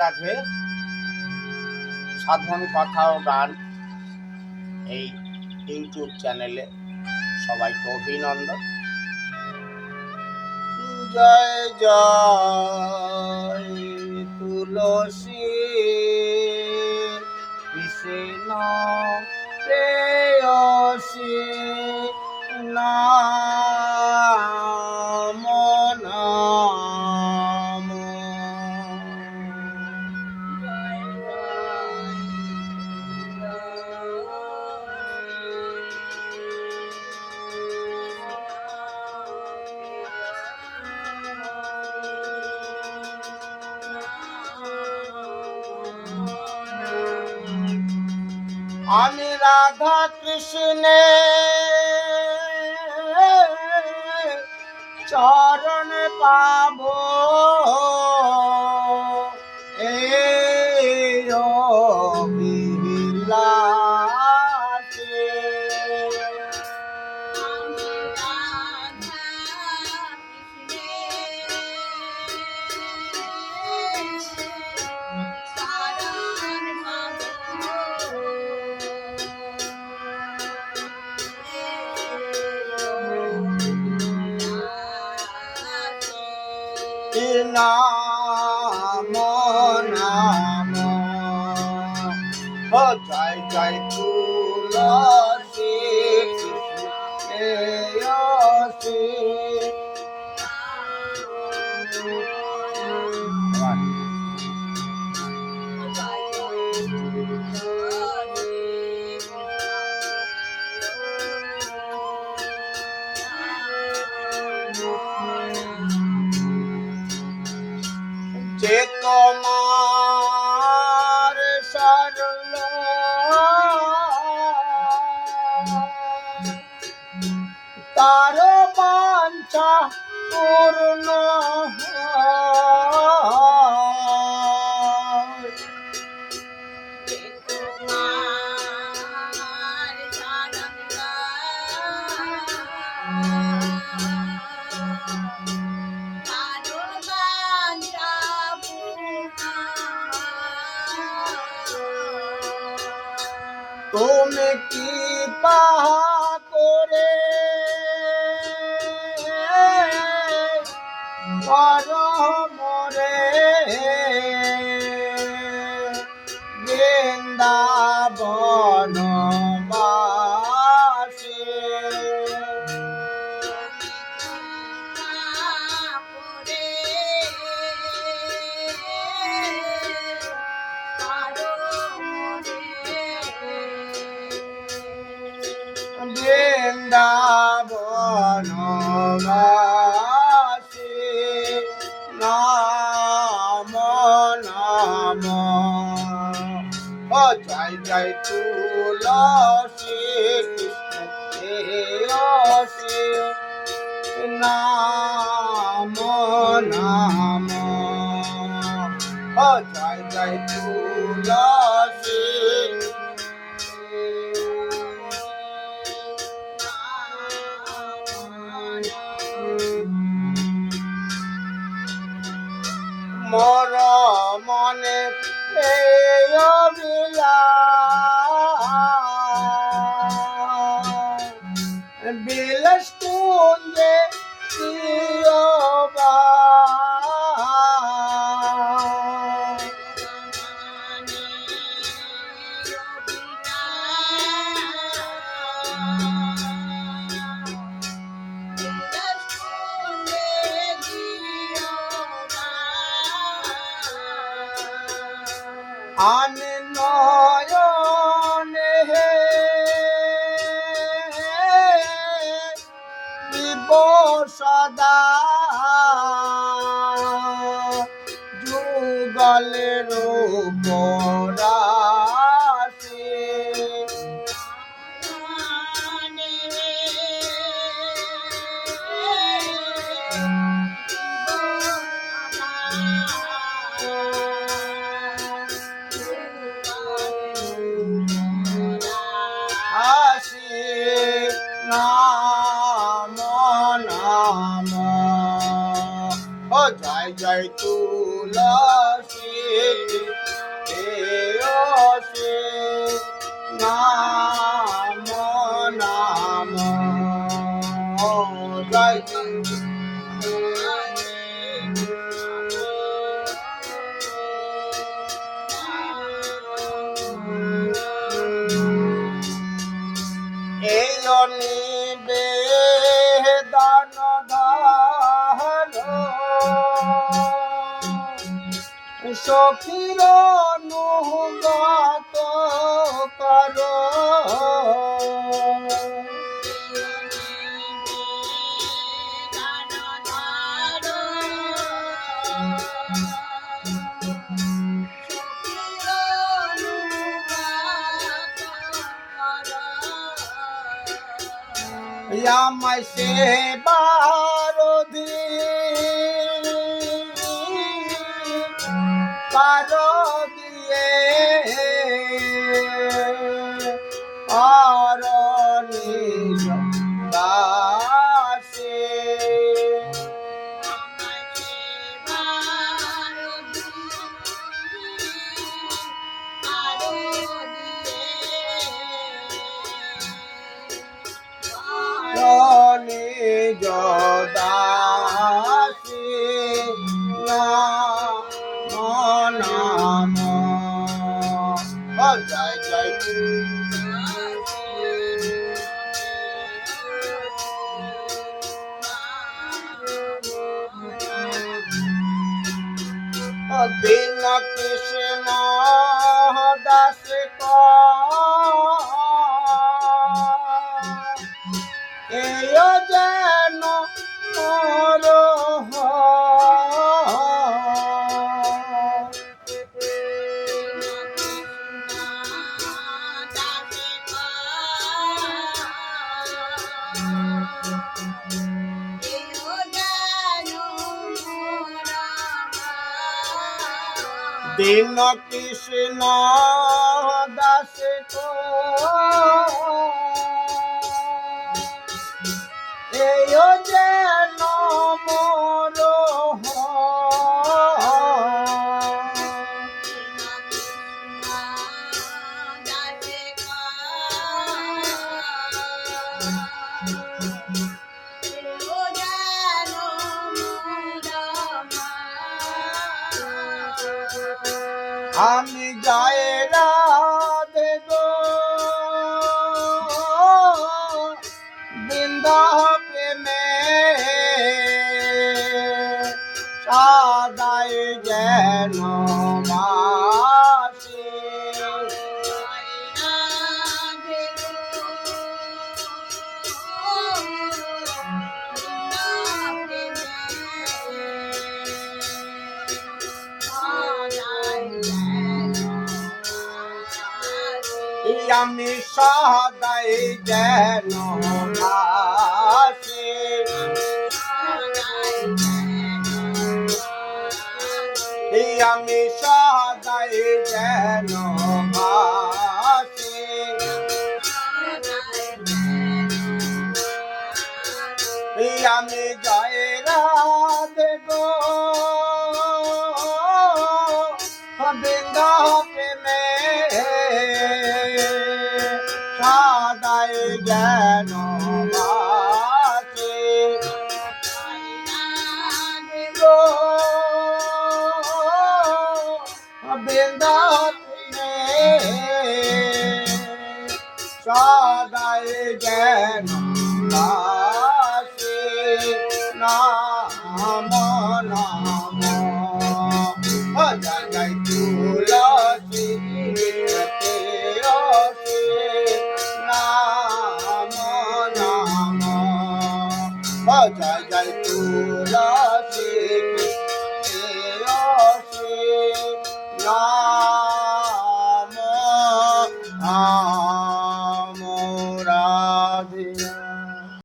রাধে সাধারণ কথা ও গান এই ইউটিউব চ্যানেলে সবাইকে অভিনন্দন। জয় জয় তুলসী। কৃষ্ণ প্রেয়সী। নাম আমি রাধা কৃষ্ণে চরণ পাব। ও জয় জয় তুলসী তার বাঞ্ছা পূর্ণ। তুমি কি পাহা পরমরে তুলসী কৃষ্ণ প্রেয়সী নাম নাম। জয় জয় তুলসী আমি নয়নে সদা যুগলের পরাশে যায় তুলাসী নাম নাম। সখীর অনুগত কর আমায় সেবার পার দিন কৃষ্ণ দিন কৃষ্ণ দাস এই যেন আমি সদাই যেন মাসে আমি সদাই যেন মাসে আমি জয় রাধে গো। বৃন্দা প্রেমে I do.